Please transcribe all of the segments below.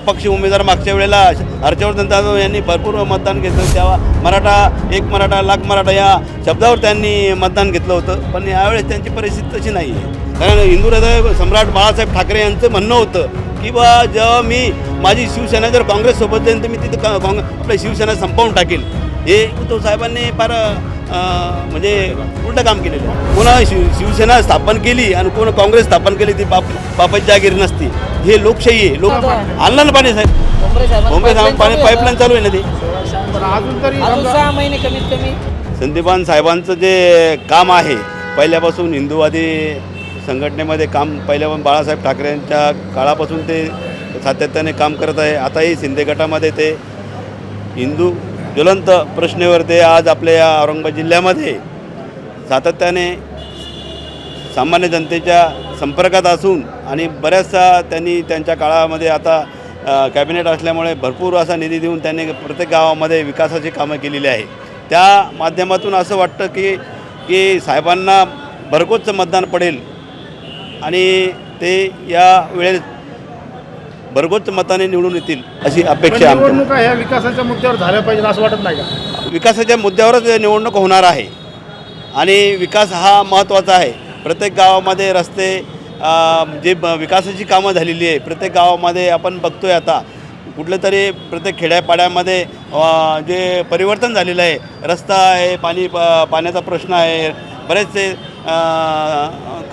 अपक्ष उमेदवार मागच्या वेळेला हर्षवर्धन जाधव यांनी भरपूर मतदान घेतलं तेव्हा मराठा एक मराठा लाख मराठा या शब्दावर त्यांनी मतदान घेतलं होतं. पण यावेळेस त्यांची परिस्थिती तशी नाही आहे कारण हिंदू हृदय सम्राट बाळासाहेब ठाकरे यांचं म्हणणं होतं की बा जेव्हा मी माझी शिवसेना जर काँग्रेससोबत जाईन तर मी तिथं काँग्रेस काँग शिवसेना संपवून टाकेल. हे उद्धव साहेबांनी फार म्हणजे उलटं काम केलेलं आहे. कोणा शिव शिवसेना स्थापन केली आणि कोण काँग्रेस स्थापन केली ती बाप बापाची जागीर नसती. हे लोकशाही आहे. लोक आणलं ना पाणी साहेब? मुंबई pipeline पाणी पाईपलाईन चालू आहे ना ते? पण अजून तरी आता. अजून समजा- सहा महिने कमीत कमी. संदीपान साहेबांचं जे काम आहे पहिल्यापासून हिंदूवादी संघटनेमध्ये काम पहिल्यापासून बाळासाहेब ठाकरे यांच्या काळापासून ते सातत्याने काम करत आहे. आताही शिंदे गटामध्ये ते हिंदू ज्वलंत प्रश्नेवरती आज आपल्या या औरंगाबाद जिल्ह्यामध्ये सातत्याने सामान्य जनतेच्या संपर्कात असून आणि बऱ्याचसा त्यांनी त्यांच्या काळामध्ये आता कॅबिनेट असल्यामुळे भरपूर असा निधी देऊन त्यांनी प्रत्येक गावामध्ये विकासाची कामं केलेली आहे. त्या माध्यमातून असं वाटतं की की साहेबांना भरघोस मतदान पडेल आणि ते या वेळेस भरघोस मताने निवडून येतील अशी अपेक्षा निवडणुका ह्या विकासाच्या मुद्द्यावर झाल्या पाहिजे असं वाटत नाही का? विकासाच्या मुद्द्यावरच निवडणूक होणार आहे. आणि विकास हा महत्त्वाचा आहे. प्रत्येक गावामध्ये रस्ते जे विकासाची कामं झालेली आहे प्रत्येक गावामध्ये आपण बघतोय आता कुठलं तरी प्रत्येक खेड्यापाड्यामध्ये जे परिवर्तन झालेलं आहे रस्ता आहे पाणी प- पाण्याचा प्रश्न आहे बरेचसे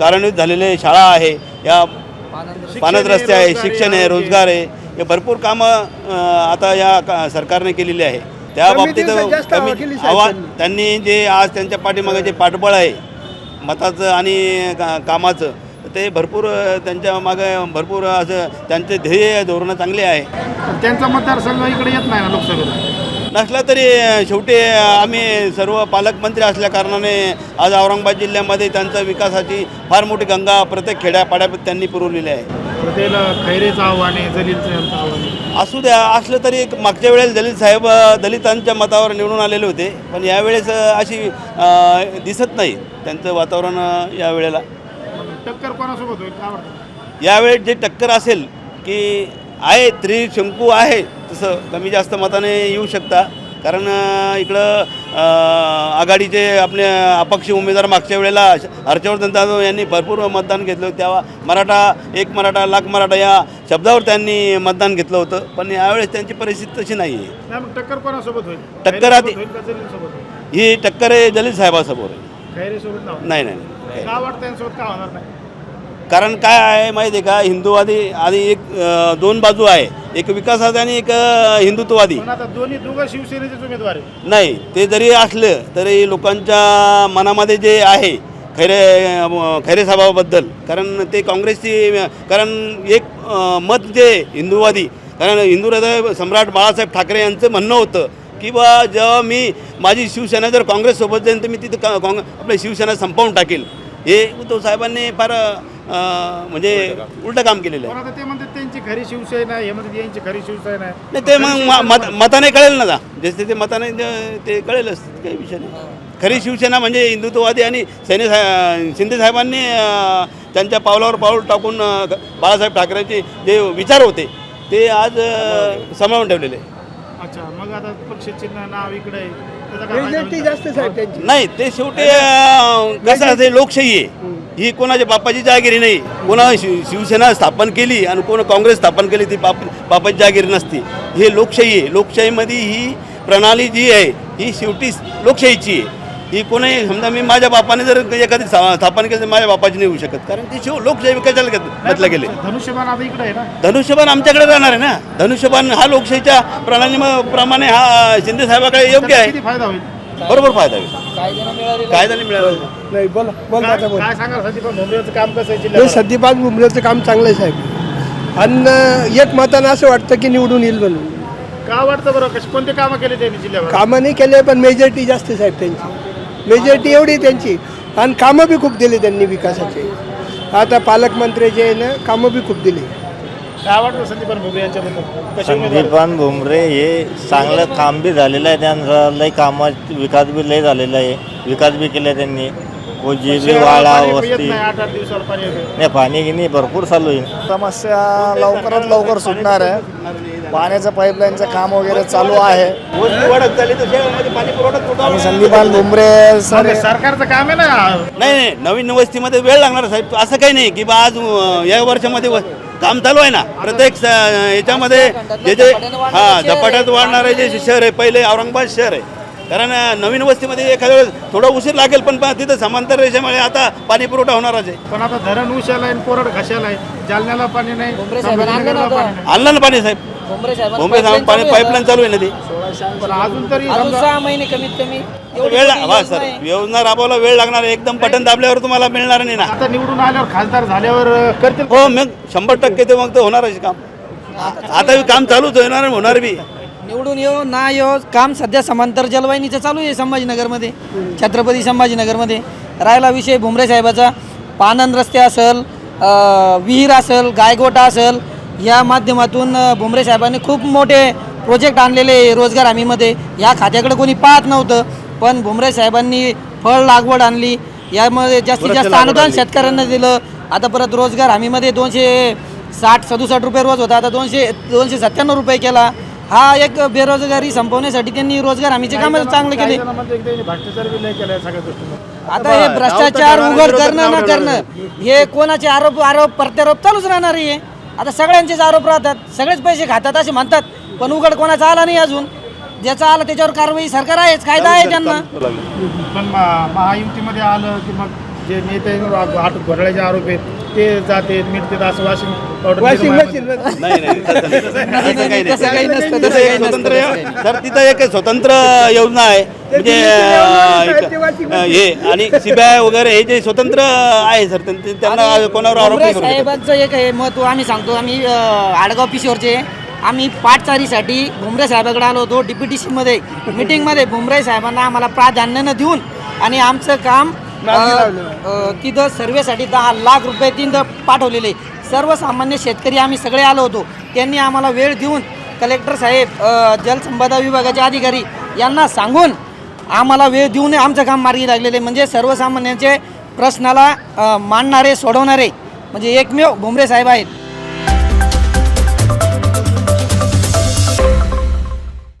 कारणीभूत झालेले शाळा आहे या पाण्यात रस्ते आहे शिक्षण आहे रोजगार आहे. हे भरपूर कामं आता या सरकारने केलेली आहे. त्या बाबतीत कमी आव्हान त्यांनी. जे आज त्यांच्या पाठीमागे जे पाठबळ आहे मताचं आणि कामाचं ते भरपूर त्यांच्या मागे भरपूर असं त्यांचे ध्येय धोरणं चांगले आहे. त्यांचा मतदारसंघ इकडे येत नाही ना लोकसभेला? नसला तरी शेवटी आम्ही सर्व पालकमंत्री असल्या कारणाने आज औरंगाबाद जिल्ह्यामध्ये त्यांच्या विकासाची फार मोठी गंगा प्रत्येक खेड्यापाड्यात त्यांनी पुरवलेली आहे. खैरेचं आव्हान आहे जलीलचं यांचं आव्हान आहे. असू द्या असलं तरी एक मागच्या वेळेस दलित साहेब दलितांच्या मतावर निवडून आलेले होते पण यावेळेस अशी दिसत नाही त्यांचं वातावरण यावेळेला. टक्कर कोणासोबत होईल? यावेळेस जे टक्कर असेल की आहे त्रिशंकू आहे. तसं कमी जास्त मताने येऊ शकता. कारण इकडं आघाडीचे आपले अपक्ष उमेदवार मागच्या वेळेला हर्षवर्धन जाधव यांनी भरपूर मतदान घेतलं होतं. तेव्हा मराठा एक मराठा लाख मराठा या शब्दावर त्यांनी मतदान घेतलं होतं. पण यावेळेस त्यांची परिस्थिती तशी नाही आहे टक्कर कोणासोबत होईल? टक्कर आधी- ही टक्कर आहे दलित साहेबासमोर. नाही. नाही नाही का वाटतं यांच्यासोबत का होणार नाही कारण काय आहे माहिती आहे का? हिंदूवादी आधी एक अ, दोन बाजू आहे. एक विकासाचा आणि एक अ, हिंदुत्ववादी. पण आता दोन्ही दोघं शिवसेनेचेच उमेदवार आहेत. नाही ते जरी असलं तरी लोकांच्या मनामध्ये जे आहे खैरे अ, खैरे साहेबाबद्दल कारण ते काँग्रेसची कारण एक अ, मत जे हिंदूवादी कारण हिंदू हृदय सम्राट बाळासाहेब ठाकरे यांचं म्हणणं होतं की बा जेव्हा मी माझी शिवसेना जर काँग्रेससोबत जाईन तर मी तिथं का काँग आपली शिवसेना संपवून टाकेल. हे उद्धव साहेबांनी फार म्हणजे उलटं काम केलेलं आहे. ते म्हणतात त्यांची खरी शिवसेना आहे हे म्हणतात यांची खरी शिवसेना आहे. नाही ते मग म- मत मताने कळेल ना जसे ते मताने ते- ते कळेलच काही विषय नाही. खरी शिवसेना म्हणजे हिंदुत्ववादी आणि सैन्य सा- शिंदे साहेबांनी अं, त्यांच्या पावलावर पाऊल टाकून अं, बाळासाहेब ठाकरेंचे जे विचार होते ते आज अं, सांभाळून ठेवलेले. आहे. अच्छा मग आता पक्ष चिन्ह नाव इकडे आहे? जास्त साहेब त्यांची. नाही ते शेवटी कसं असते लोकशाही आहे. ही कोणाच्या बापाची जागिरी नाही. कोणा शिव शिवसेना स्थापन केली आणि कोण काँग्रेस स्थापन केली ती बाप बापाची जागिरी नसती. हे लोकशाही आहे. लोकशाहीमध्ये ही प्रणाली जी आहे ही शेवटी लोकशाहीची आहे. ही कोणी समजा मी माझ्या बापाने जर एखादी स्था- स्थापन केली तर माझ्या बापाची नाही होऊ शकत. कारण ती शिव लोकशाही कशाला घेत- म्हटलं गेले. पण धनुष्यबाण आता इकडे आहे ना? धनुष्यबाण आमच्याकडे राहणार आहे ना. धनुष्यबाण हा लोकशाहीच्या प्रणाली प्रमाणे हा शिंदे साहेबाकडे योग्य त्याचा आहे. किती फायदा होईल? बरोबर फायदा होईल. कायद्यानं मिळाली नाही बोला बोल काय दादा बोल काय सांगाल संदीप भोमरेचं काम कसं आहे नाही जिल्ह्यात काम चांगलं आहे साहेब. आणि एक मतानं असं वाटतं की निवडून येईल म्हणून. का वाटतं बरं? कशी कोणते कामं केले त्यांनी जिल्ह्यावर? कामं नाही केले पण मेजॉरिटी जास्त आहे साहेब त्यांची. मेजॉरिटी एवढी त्यांची. आणि कामं बी खूप दिली त्यांनी विकासाचे. आता पालकमंत्री जे आहे ना कामं बी खूप दिली. काय वाटतं संदीप भोमरे यांच्याबद्दल? कसे उमेदवार? आहेत? संदीपान भुमरे हे चांगलं काम बी झालेलं आहे. त्यांचं लय कामात विकास बी लय झालेला आहे. विकास बी केला त्यांनी. शहराला वाडा पाणी वस्ती. नाही आठ आठ दिवसाला पाणी येते. नाही पाणी गिनी भरपूर चालू आहे. समस्या लवकरात लवकर सुटणार आहे. पाण्याचं पाईपलाईनचं काम वगैरे चालू आहे. आणि. संदीपान भुमरे सर म्हणजे सरकारचं काम आहे ना? नाही नाही नवीन वस्तीमध्ये वेळ लागणार आहे, साहेब. असं काही नाही की बा आज अं, या वर्षामध्ये व- काम चालू आहे ना. प्रत्येक स- याच्यामध्ये जे जे हां झपाट्यात वाढणारे जे शहर आहे पहिले औरंगाबाद शहर आहे. कारण नवीन वस्तीमध्ये एखाद्या वेळेस थोडा उशीर लागेल पण तिथं समांतर रेषेमुळे आता पाणी पुरवठा होणारच आहे. पण आता धरण उशाला आहे कोरड घशाला आहे. जालन्याला पाणी नाही आणलं ना पाणी साहेब. मुंबई pipeline पाणी चालू आहे पाईपलाईन. चालू आहे ना ती. अजून तरी सहा महिने कमीत कमी वेळ योजना सर आहे. योजना राबवायला वेळ लागणार आहे. एकदम बटन दाबल्यावर तुम्हाला मिळणार नाही ना. आता निवडून आल्यावर खासदार झाल्यावर करतील हो मग शंभर टक्के ते मग ते होणारच काम. आता काम चालूच होणार होणार बी. निवडून येऊ ना येऊ काम सध्या समांतर जलवाहिनीचं चालू आहे संभाजीनगरमध्ये छत्रपती संभाजीनगरमध्ये. राहिला विषय भुमरे साहेबाचा पानंद रस्ते असेल विहीर असेल गायगोटा असेल या माध्यमातून भुमरे साहेबांनी खूप मोठे प्रोजेक्ट आणलेले रोजगार हमीमध्ये. या खात्याकडे कोणी पाहत नव्हतं पण भुमरे साहेबांनी फळ लागवड आणली. यामध्ये जास्तीत जास्त अनुदान. शेतकऱ्यांना दिलं. आता परत रोजगार हमीमध्ये दोनशे साठ सदुसष्ट रुपये रोज होता. आता दोनशे दोनशे सत्त्याण्णव रुपये केला. हा एक बेरोजगारी संपवण्यासाठी त्यांनी रोजगार हमीचे काम चांगले केले. आता हे भ्रष्टाचार उघड करणं ना करणं हे कोणाचे आरोप आरोप प्रत्यारोप चालूच राहणार आहे आता सगळ्यांचेच आरोप राहतात सगळेच पैसे खातात असे म्हणतात पण उघड कोणाचा आला नाही अजून. ज्याचा आला त्याच्यावर कारवाई सरकार आहेच कायदा आहे त्यांना. पण महायुतीमध्ये आलं की मग जे नेते आठ घोटाळ्याचे आरोप आहेत ते जाते मिळते असं वॉशिंग पावडर वॉशिंग निर्माण- मशीन नाही नाही तसं नाही. तसं काही नाही. तसं काही नसतं, एक स्वतंत्र नसतं. सर तिथं एक स्वतंत्र योजना आहे म्हणजे अं, एक- अं, हे आणि सीबीआय वगैरे हे जे स्वतंत्र आहे सर त्यां- त्यांना कोणावर आरोप भुमरे नाही करू शकत. साहेबांचं एक आहे महत्त्व आम्ही सांगतो आम्ही अं, आडगाव पिशोरचे आम्ही पाटचारीसाठी भुमरे साहेबाकडे आलो होतो डी पी टी सीमध्ये मिटिंगमध्ये भुमरे साहेबांना आम्हाला प्राधान्य न देऊन आणि आमचं काम तिथं सर्वेसाठी दहा लाख रुपये तिथं पाठवलेले. सर्वसामान्य शेतकरी आम्ही सगळे आलो होतो. त्यांनी आम्हाला वेळ देऊन कलेक्टर साहेब जलसंपदा विभागाचे अधिकारी यांना सांगून आम्हाला वेळ देऊन आमचं काम मार्गी लागलेले. म्हणजे सर्वसामान्यांचे प्रश्नाला मांडणारे सोडवणारे म्हणजे एकमेव भुमरे साहेब आहेत.